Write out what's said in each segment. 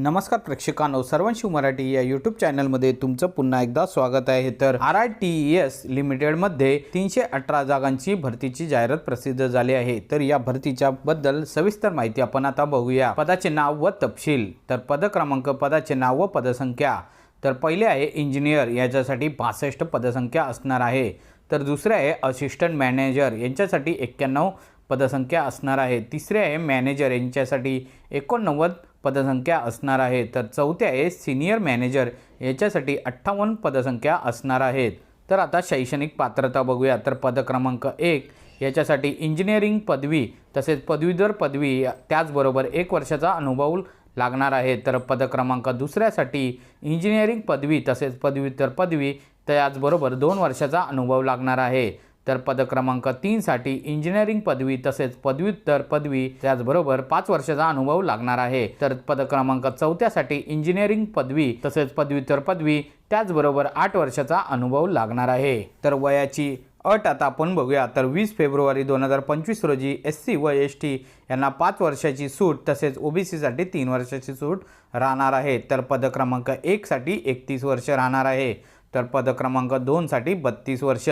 नमस्कार प्रेक्षकांनो सर्वांशिव मराठी या यूट्यूब चॅनलमध्ये तुमचं पुन्हा एकदा स्वागत आहे. तर आर आय टी एस लिमिटेडमध्ये तीनशे अठरा जागांची भरतीची जाहिरात प्रसिद्ध झाली आहे. तर या भरतीच्या बद्दल सविस्तर माहिती आपण आता बघूया. पदाचे नाव व तपशील. तर पद क्रमांक पदाचे नाव व पदसंख्या. तर पहिले आहे इंजिनियर याच्यासाठी पासष्ट पदसंख्या असणार आहे. तर दुसरे आहे असिस्टंट मॅनेजर यांच्यासाठी एक्क्याण्णव पदसंख्या असणार आहे. तिसरे आहे मॅनेजर. यांच्यासाठी एकोणनव्वद पदसंख्या असणार आहे. तर चौथे आहे सिनियर मॅनेजर. याच्यासाठी अठ्ठावन्न पदसंख्या असणार आहेत. तर आता शैक्षणिक पात्रता बघूया. तर पद क्रमांक एक. याच्यासाठी इंजिनिअरिंग पदवी तसेच पदवीधर पदवी त्याचबरोबर एक वर्षाचा अनुभव लागणार आहे. तर पद क्रमांक दुसऱ्यासाठी इंजिनिअरिंग पदवी तसेच पदव्युत्तर पदवी त्याचबरोबर दोन वर्षाचा अनुभव लागणार आहे. तर पद क्रमांक तीनसाठी इंजिनिअरिंग पदवी तसेच पदव्युत्तर पदवी त्याचबरोबर पाच वर्षाचा अनुभव लागणार आहे. तर पद क्रमांक चौथ्यासाठी इंजिनिअरिंग पदवी तसेच पदव्युत्तर पदवी त्याचबरोबर आठ वर्षाचा अनुभव लागणार आहे. तर वयाची अट आता आपण बघूया. तर वीस फेब्रुवारी दोन हजार पंचवीस रोजी एस सी व एस टी यांना पाच वर्षाची सूट तसेच ओबीसीसाठी तीन वर्षाची सूट राहणार आहे. तर पद क्रमांक एकसाठी एकतीस वर्ष राहणार आहे. तर पद क्रमांक दोनसाठी बत्तीस वर्ष.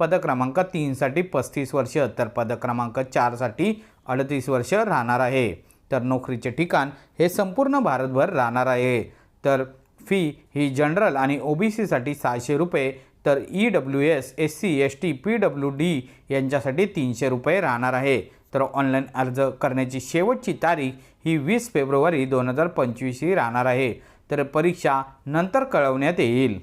पदक्रमांक तीनसाठी पस्तीस वर्ष तर पद क्रमांक चारसाठी अडतीस वर्ष राहणार आहे. तर नोकरीचे ठिकाण हे संपूर्ण भारतभर राहणार आहे. तर फी ही जनरल आणि ओ बी सीसाठी सहाशे रुपये तर E W S S C S T P W D यांच्यासाठी तीनशे रुपये राहणार आहे. तर ऑनलाईन अर्ज करण्याची शेवटची तारीख ही वीस फेब्रुवारी दोन हजार पंचवीस ही राहणार आहे. तर परीक्षा नंतर कळवण्यात येईल.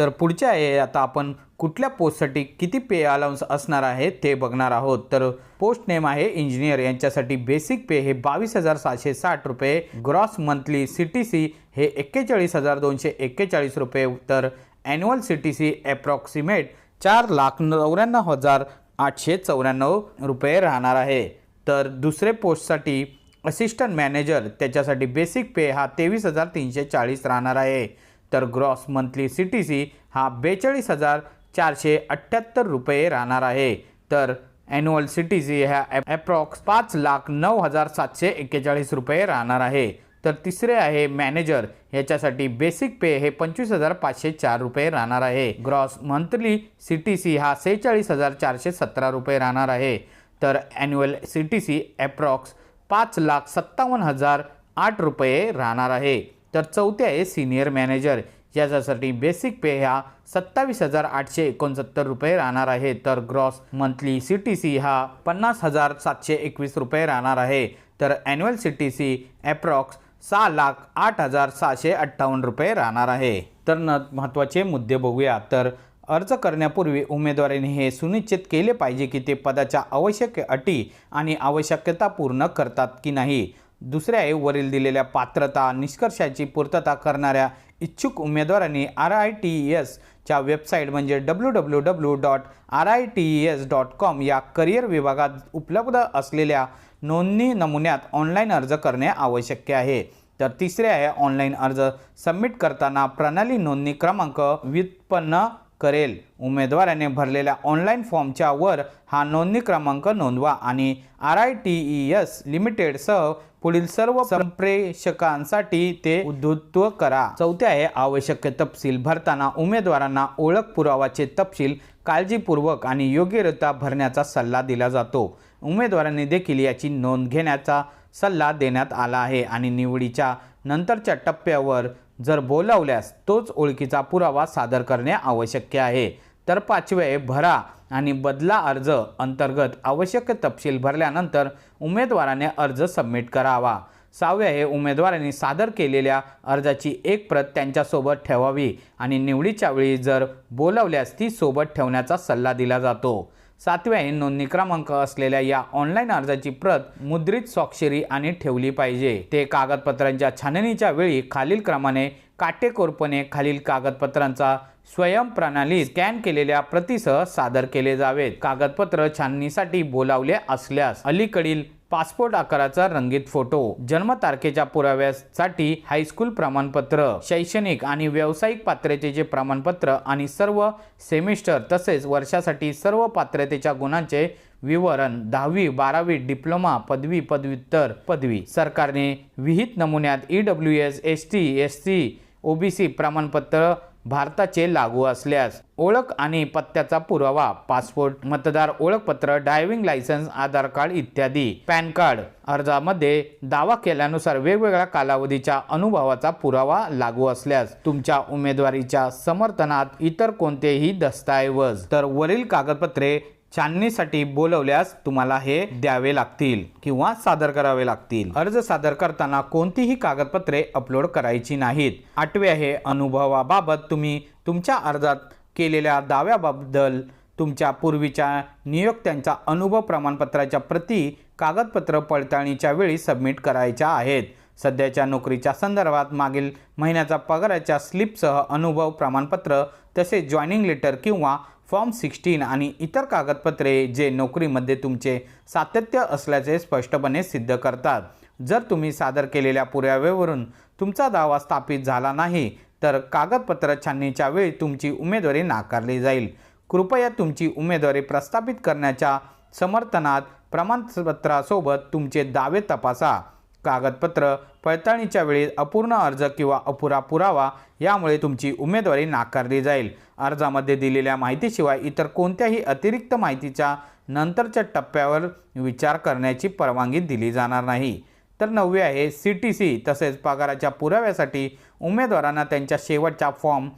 तर पुढच्या आहे आता आपण कुठल्या पोस्टसाठी किती पे अलाउन्स असणार आहे ते बघणार आहोत. तर पोस्ट नेम आहे इंजिनियर यांच्यासाठी बेसिक पे हे बावीस हजार सातशे साठ रुपये. Gross monthly C T C हे एक्केचाळीस हजार दोनशे एक्केचाळीस रुपये. तर annual C T C approximate चार लाख चौऱ्याण्णव हजार आठशे चौऱ्याण्णव रुपये राहणार आहे. तर दुसरे पोस्टसाठी असिस्टंट मॅनेजर त्याच्यासाठी बेसिक पे हा तेवीस हजार तीनशे चाळीस राहणार आहे. तर gross monthly C T C हा बेचाळीस हजार चारशे अठ्ठ्याहत्तर रुपये राहणार आहे. तर ॲन्युअल सी टी सी ह्या ॲप्रॉक्स पाच लाख नऊ हजार सातशे एक्केचाळीस रुपये राहणार आहे. तर तिसरे आहे मॅनेजर. ह्याच्यासाठी बेसिक पे हे पंचवीस हजार पाचशे चार रुपये राहणार आहे. Gross monthly C T C हा सेहेचाळीस हजार चारशे सतरा रुपये राहणार आहे. तर annual C T C approx पाच लाख सत्तावन्न हजार आठ रुपये राहणार आहे. तर चौथे आहे सिनियर मॅनेजर याच्यासाठी बेसिक पे ह्या सत्तावीस हजार आठशे एकोणसत्तर रुपये राहणार आहे. तर gross monthly C T C हा पन्नास हजार सातशे एकवीस रुपये राहणार आहे. तर annual C T C approx सहा लाख आठ हजार सहाशे अठ्ठावन्न रुपये राहणार आहे. तर न महत्त्वाचे मुद्दे बघूया. तर अर्ज करण्यापूर्वी उमेदवारांनी हे सुनिश्चित केले पाहिजे की ते पदाच्या आवश्यक अटी आणि आवश्यकता पूर्ण करतात की नाही. दुसऱ्या आहे वरील दिलेल्या पात्रता निष्कर्षाची पूर्तता करणाऱ्या इच्छुक उमेदवारांनी आर आय टी एसच्या वेबसाईट म्हणजे W W W dot R I T S dot com या करिअर विभागात उपलब्ध असलेल्या नोंदणी नमुन्यात ऑनलाईन अर्ज करणे आवश्यक आहे. तर तिसरे आहे ऑनलाईन अर्ज सबमिट करताना प्रणाली नोंदणी क्रमांक व्युत्पन्न करेल. उमेदवाराने भरलेल्या ऑनलाईन फॉर्मच्या वर हा नोंदणी क्रमांक नोंदवा आणि R I T E S लिमिटेडसह पुढील सर्व संप्रेषकांसाठी ते उद्धुत्व करा. चौथे आहे आवश्यक तपशील भरताना उमेदवारांना ओळख पुरावाचे तपशील काळजीपूर्वक आणि योग्यरित्या भरण्याचा सल्ला दिला जातो. उमेदवारांनी देखील याची नोंद घेण्याचा सल्ला देण्यात आला आहे आणि निवडीच्या नंतरच्या टप्प्यावर जर बोलावल्यास तोच ओळखीचा पुरावा सादर करणे आवश्यक आहे. तर पाचवे भरा आणि बदला अर्ज अंतर्गत आवश्यक तपशील भरल्यानंतर उमेदवाराने अर्ज सबमिट करावा. सहावे आहे उमेदवारांनी सादर केलेल्या अर्जाची एक प्रत त्यांच्यासोबत ठेवावी आणि निवडीच्या वेळी जर बोलावल्यास ती सोबत ठेवण्याचा सल्ला दिला जातो. सातव्या आहे नोंदणी क्रमांक असलेल्या या ऑनलाईन अर्जाची प्रत मुद्रित स्वाक्षरी आणि ठेवली पाहिजे. ते कागदपत्रांच्या छाननीच्या वेळी खालील क्रमाने काटेकोरपणे खालील कागदपत्रांचा स्वयं प्रणाली स्कॅन केलेल्या प्रतीसह सादर केले जावेत. कागदपत्र छाननीसाठी बोलावले असल्यास अलीकडील पासपोर्ट आकाराचा रंगीत फोटो जन्मतारखेच्या पुराव्यासाठी हायस्कूल प्रमाणपत्र शैक्षणिक आणि व्यावसायिक पात्रतेचे प्रमाणपत्र आणि सर्व सेमिस्टर तसेच वर्षासाठी सर्व पात्रतेच्या गुणांचे विवरण दहावी बारावी डिप्लोमा पदवी पदव्युत्तर पदवी. सरकारने विहित नमुन्यात E W S S T S C OBC प्रमाणपत्र भारताचे लागू असल्यास ओळख आणि पत्त्याचा पुरावा पासपोर्ट मतदार ओळखपत्र ड्रायव्हिंग लायसन्स आधार कार्ड इत्यादी. पॅन कार्ड अर्जामध्ये दावा केल्यानुसार वेगवेगळ्या कालावधीच्या अनुभवाचा पुरावा लागू असल्यास तुमच्या उमेदवारीच्या समर्थनात इतर कोणतेही दस्तऐवज. तर वरील कागदपत्रे छाननीसाठी बोलवल्यास तुम्हाला हे द्यावे लागतील किंवा सादर करावे लागतील. अर्ज सादर करताना कोणतीही कागदपत्रे अपलोड करायची नाहीत. आठवे आहे अनुभवाबाबत तुम्ही तुमच्या अर्जात केलेल्या दाव्याबद्दल तुमच्या पूर्वीच्या नियोक्त्यांच्या अनुभव प्रमाणपत्राच्या प्रती कागदपत्र पडताळणीच्या वेळी सबमिट करायच्या आहेत. सध्याच्या नोकरीच्या संदर्भात मागील महिन्याचा पगाराच्या स्लिपसह अनुभव प्रमाणपत्र तसेच जॉईनिंग लेटर किंवा फॉर्म सिक्स्टीन आणि इतर कागदपत्रे जे नोकरीमध्ये तुमचे सातत्य असल्याचे स्पष्टपणे सिद्ध करतात. जर तुम्ही सादर केलेल्या पुराव्यावरून तुमचा दावा स्थापित झाला नाही तर कागदपत्र छाननीच्या वेळी तुमची उमेदवारी नाकारली जाईल. कृपया तुमची उमेदवारी प्रस्थापित करण्याच्या समर्थनात प्रमाणपत्रासोबत तुमचे दावे तपासा. कागदपत्र पडताळणीच्या वेळी अपूर्ण अर्ज किंवा अपुरा पुरावा यामुळे तुमची उमेदवारी नाकारली जाईल. अर्जामध्ये दिलेल्या माहितीशिवाय इतर कोणत्याही अतिरिक्त माहितीच्या नंतरच्या टप्प्यावर विचार करण्याची परवानगी दिली जाणार नाही. तर नववे आहे सी टी सी तसेच पगाराच्या पुराव्यासाठी उमेदवारांना त्यांच्या शेवटच्या फॉर्म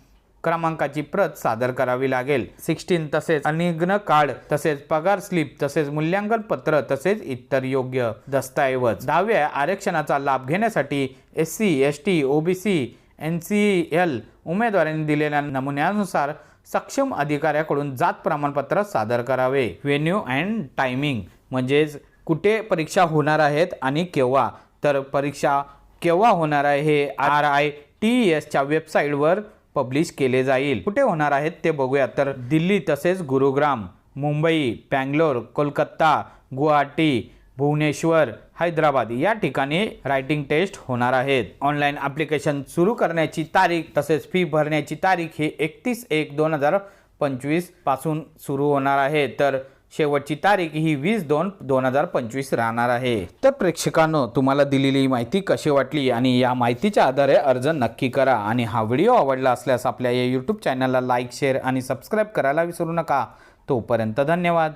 क्रमांकाची प्रत सादर करावी लागेल. सिक्स्टीन तसेच अनिग्न कार्ड तसेच पगार स्लिप तसेच मूल्यांकन पत्र तसेच इतर योग्य दस्तऐवज. दहाव्या आरक्षणाचा लाभ घेण्यासाठी S C S T OBC N C L उमेदवारांनी दिलेल्या नमुन्यानुसार सक्षम अधिकाऱ्याकडून जात प्रमाणपत्र सादर करावे. व्हेन्यू अँड टायमिंग म्हणजेच कुठे परीक्षा होणार आहेत आणि केव्हा? तर परीक्षा केव्हा होणार आहे हे आर आय टी एसच्या वेबसाईटवर पब्लिश केले जाईल. कुठे होणार आहेत ते बघूया. तर दिल्ली तसेच गुरुग्राम मुंबई बँगलोर कोलकाता गुवाहाटी भुवनेश्वर हैदराबाद या ठिकाणी रायटिंग टेस्ट होणार आहेत. ऑनलाईन ॲप्लिकेशन सुरू करण्याची तारीख तसेच फी भरण्याची तारीख ही एकतीस एक दोन हजार पंचवीसपासून सुरू होणार आहे. तर शेवटची तारीख ही वीस दोन दोन हजार पंचवीस राहणार आहे. तर प्रेक्षकांनो तुम्हाला दिलेली माहिती कशी वाटली आणि या माहितीच्या आधारे अर्ज नक्की करा आणि हा व्हिडिओ आवडला असल्यास आपल्या या यूट्यूब चॅनलला लाईक शेअर आणि सबस्क्राईब करायला विसरू नका. तोपर्यंत धन्यवाद.